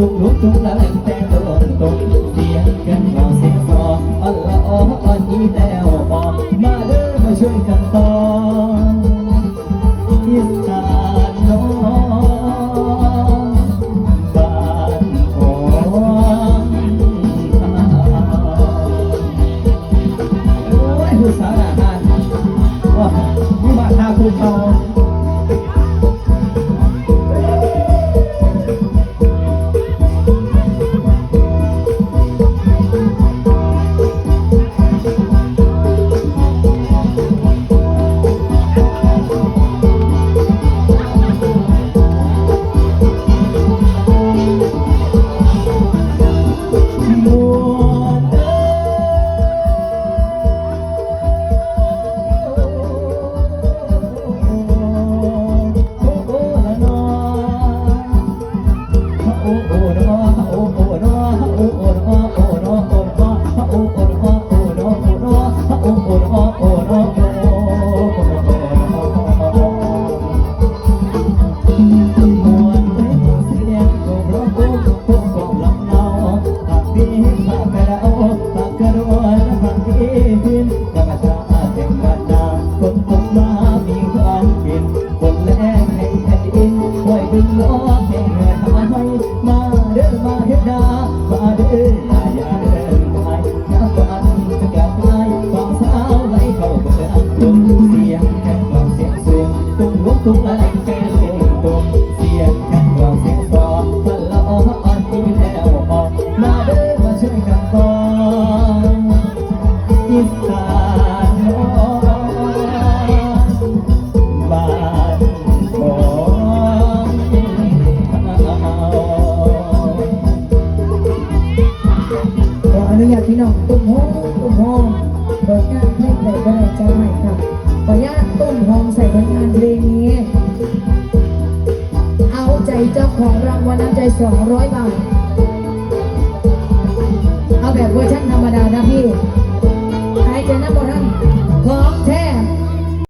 cùng lúc chúng ta lên xe tự ổn tục Điện cân vào xe xò Ấn lỡ ấn y tèo bò. Mà đưa mà chơi cần to Yên tàn Hãy subscribe cho ตุ้งลุกตุ้งอะไรแค่ลงตุ้งเสียงแค่ควาเสียงซอพะละอ่อนที่แล้วออกมาเด้อมาช่วยกันก่อนอีสานน้อยบ้านของเราขออนุญาตพี่น้องตุ้มโฮตุ้มโฮเปิดงาน เอาใจเจ้าของรางวัลน้ำใจ200 บาท เอาแบบเวอร์ชันธรรมดานะพี่ใครจะนับบทท่านของแท้